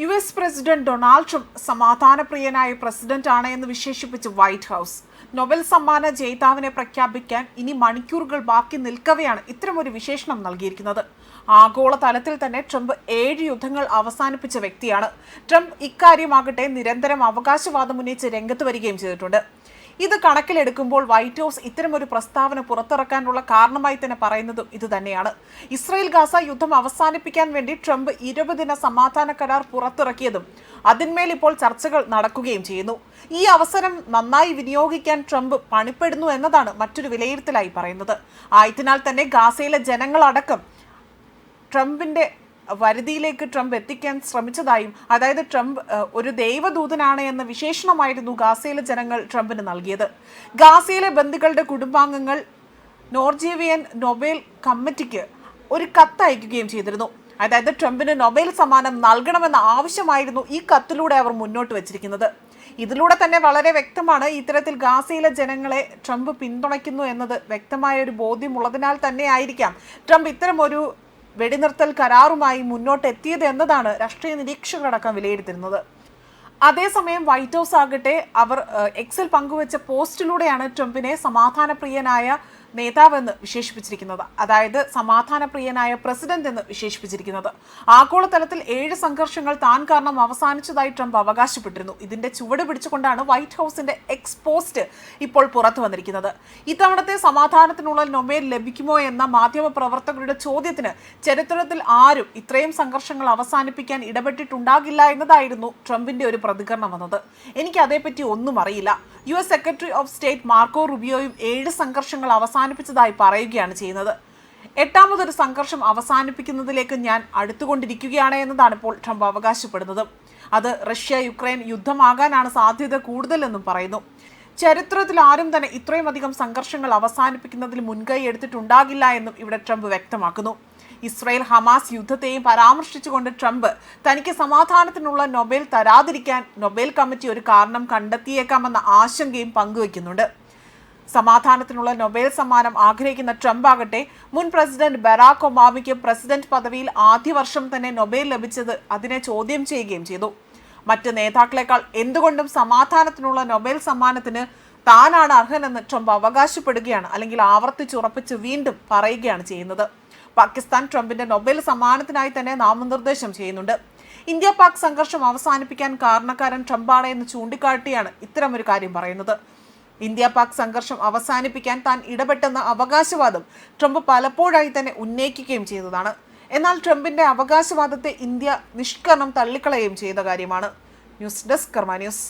U S president Donald Trump സമാധാനപ്രിയനായ president ആണ് എന്ന് വിശേഷിപ്പിച്ച് white house. Nobel സമ്മാന ജേതാവിനെ പ്രഖ്യാപിക്കാൻ ഇനി മണിക്കൂറുകൾ ബാക്കി നിൽക്കവെയാണ് ഇത്തരമൊരു വിശേഷണം നൽകിയിരിക്കുന്നത്. ആഗോള തലത്തിൽ തന്നെ ട്രംപ് ഏഴ് യുദ്ധങ്ങൾ അവസാനിപ്പിച്ച വ്യക്തിയാണ്. ട്രംപ് ഇക്കാര്യമാകട്ടെ നിരന്തരം അവകാശവാദം ഉന്നയിച്ച് രംഗത്ത് വരികയും ചെയ്തിട്ടുണ്ട്. ഇത് കണക്കിലെടുക്കുമ്പോൾ വൈറ്റ് ഹൗസ് ഇത്തരമൊരു പ്രസ്താവന പുറത്തിറക്കാനുള്ള കാരണമായി തന്നെ പറയുന്നതും ഇത് തന്നെയാണ്. ഇസ്രായേൽ ഗാസ യുദ്ധം അവസാനിപ്പിക്കാൻ വേണ്ടി ട്രംപ് ഇരുപതിന സമാധാന കരാർ പുറത്തിറക്കിയതും അതിന്മേൽ ഇപ്പോൾ ചർച്ചകൾ നടക്കുകയും ചെയ്യുന്നു. ഈ അവസരം നന്നായി വിനിയോഗിക്കാൻ ട്രംപ് പണിപ്പെടുന്നു എന്നതാണ് മറ്റൊരു വിലയിരുത്തലായി പറയുന്നത്. ആയതിനാൽ തന്നെ ഗാസയിലെ ജനങ്ങളടക്കം ട്രംപിന്റെ വരുതിയിലേക്ക് ട്രംപ് എത്തിക്കാൻ ശ്രമിച്ചതായും അതായത് ട്രംപ് ഒരു ദൈവദൂതനാണ് എന്ന വിശേഷണമായിരുന്നു ഗാസയിലെ ജനങ്ങൾ ട്രംപിന് നൽകിയത്. ഗാസയിലെ ബന്ധുക്കളുടെ കുടുംബാംഗങ്ങൾ നോർജീവിയൻ നൊബേൽ കമ്മിറ്റിക്ക് ഒരു കത്ത് അയക്കുകയും ചെയ്തിരുന്നു. അതായത് ട്രംപിന് നൊബേൽ സമ്മാനം നൽകണമെന്ന ആവശ്യമായിരുന്നു ഈ കത്തിലൂടെ അവർ മുന്നോട്ട് വച്ചിരിക്കുന്നത്. ഇതിലൂടെ തന്നെ വളരെ വ്യക്തമാണ് ഇത്തരത്തിൽ ഗാസയിലെ ജനങ്ങളെ ട്രംപ് പിന്തുണയ്ക്കുന്നു എന്നത് വ്യക്തമായ ഒരു ബോധ്യമുള്ളതിനാൽ തന്നെ ആയിരിക്കാം ട്രംപ് ഇത്തരം ഒരു വെടിനിർത്തൽ കരാറുമായി മുന്നോട്ടെത്തിയത് എന്നതാണ് രാഷ്ട്രീയ നിരീക്ഷകരടക്കം വിലയിരുത്തുന്നത് അതേസമയം വൈറ്റ് ഹൗസ് ആകട്ടെ അവർ എക്സൽ പങ്കുവച്ച പോസ്റ്റിലൂടെയാണ് ട്രംപിനെ സമാധാനപ്രിയനായ നേതാവെന്ന് വിശേഷിപ്പിച്ചിരിക്കുന്നത്. അതായത് സമാധാനപ്രിയനായ പ്രസിഡന്റ് എന്ന് വിശേഷിപ്പിച്ചിരിക്കുന്നത്. ആഗോളതലത്തിൽ ഏഴ് സംഘർഷങ്ങൾ താൻ കാരണം അവസാനിച്ചതായി ട്രംപ് അവകാശപ്പെട്ടിരുന്നു. ഇതിന്റെ ചുവട് പിടിച്ചുകൊണ്ടാണ് വൈറ്റ് ഹൗസിന്റെ എക്സ് പോസ്റ്റ് ഇപ്പോൾ പുറത്തു വന്നിരിക്കുന്നത്. ഇത്തവണത്തെ സമാധാനത്തിനുള്ള നൊബേൽ ലഭിക്കുമോ എന്ന മാധ്യമ പ്രവർത്തകരുടെ ചോദ്യത്തിന് ചരിത്രത്തിൽ ആരും ഇത്രയും സംഘർഷങ്ങൾ അവസാനിപ്പിക്കാൻ ഇടപെട്ടിട്ടുണ്ടാകില്ല എന്നതായിരുന്നു ട്രംപിന്റെ ഒരു പ്രതികരണം വന്നത്. എനിക്ക് അതേപ്പറ്റി ഒന്നും അറിയില്ല. U S secretary of state Marco റുബിയോയും ഏഴ് സംഘർഷങ്ങൾ അവസാനിപ്പിച്ചതായി പറയുകയാണ് ചെയ്യുന്നത്. എട്ടാമതൊരു സംഘർഷം അവസാനിപ്പിക്കുന്നതിലേക്ക് ഞാൻ അടുത്തുകൊണ്ടിരിക്കുകയാണ് എന്നതാണ് ഇപ്പോൾ ട്രംപ് അവകാശപ്പെടുന്നത്. അത് റഷ്യ യുക്രൈൻ യുദ്ധമാകാനാണ് സാധ്യത കൂടുതലെന്നും പറയുന്നു. ചരിത്രത്തിൽ ആരും തന്നെ ഇത്രയും അധികം സംഘർഷങ്ങൾ അവസാനിപ്പിക്കുന്നതിൽ മുൻകൈ എടുത്തിട്ടുണ്ടാകില്ല എന്നും ഇവിടെ ട്രംപ് വ്യക്തമാക്കുന്നു. ഇസ്രായേൽ ഹമാസ് യുദ്ധത്തെയും പരാമർശിച്ചുകൊണ്ട് ട്രംപ് തനിക്ക് സമാധാനത്തിനുള്ള നൊബേൽ തരാതിരിക്കാൻ നൊബേൽ കമ്മിറ്റി ഒരു കാരണം കണ്ടെത്തിയേക്കാമെന്ന ആശങ്കയും പങ്കുവയ്ക്കുന്നുണ്ട്. സമാധാനത്തിനുള്ള നൊബേൽ സമ്മാനം ആഗ്രഹിക്കുന്ന ട്രംപ് ആകട്ടെ മുൻ പ്രസിഡന്റ് ബറാക് ഒബാമയ്ക്ക് പ്രസിഡന്റ് പദവിയിൽ ആദ്യ വർഷം തന്നെ നൊബേൽ ലഭിച്ചത് അതിനെ ചോദ്യം ചെയ്യുകയും ചെയ്തു. മറ്റ് നേതാക്കളെക്കാൾ എന്തുകൊണ്ടും സമാധാനത്തിനുള്ള നൊബേൽ സമ്മാനത്തിന് താനാണ് അർഹനെന്ന് ട്രംപ് അവകാശപ്പെടുകയാണ് അല്ലെങ്കിൽ ആവർത്തിച്ചുറപ്പിച്ച് വീണ്ടും പറയുകയാണ് ചെയ്യുന്നത്. പാകിസ്ഥാൻ ട്രംപിന്റെ നൊബേൽ സമ്മാനത്തിനായി തന്നെ നാമനിർദ്ദേശം ചെയ്യുന്നുണ്ട്. ഇന്ത്യ പാക് സംഘർഷം അവസാനിപ്പിക്കാൻ കാരണക്കാരൻ ട്രംപാണ് എന്ന് ചൂണ്ടിക്കാട്ടിയാണ് ഇത്തരമൊരു കാര്യം പറയുന്നത്. ഇന്ത്യ പാക് സംഘർഷം അവസാനിപ്പിക്കാൻ താൻ ഇടപെട്ടെന്ന അവകാശവാദം ട്രംപ് പലപ്പോഴായി തന്നെ ഉന്നയിക്കുകയും ചെയ്തതാണ്. എന്നാൽ ട്രംപിന്റെ അവകാശവാദത്തെ ഇന്ത്യ നിഷ്കരണം തള്ളിക്കളയുകയും ചെയ്ത കാര്യമാണ്. News desk Karma news.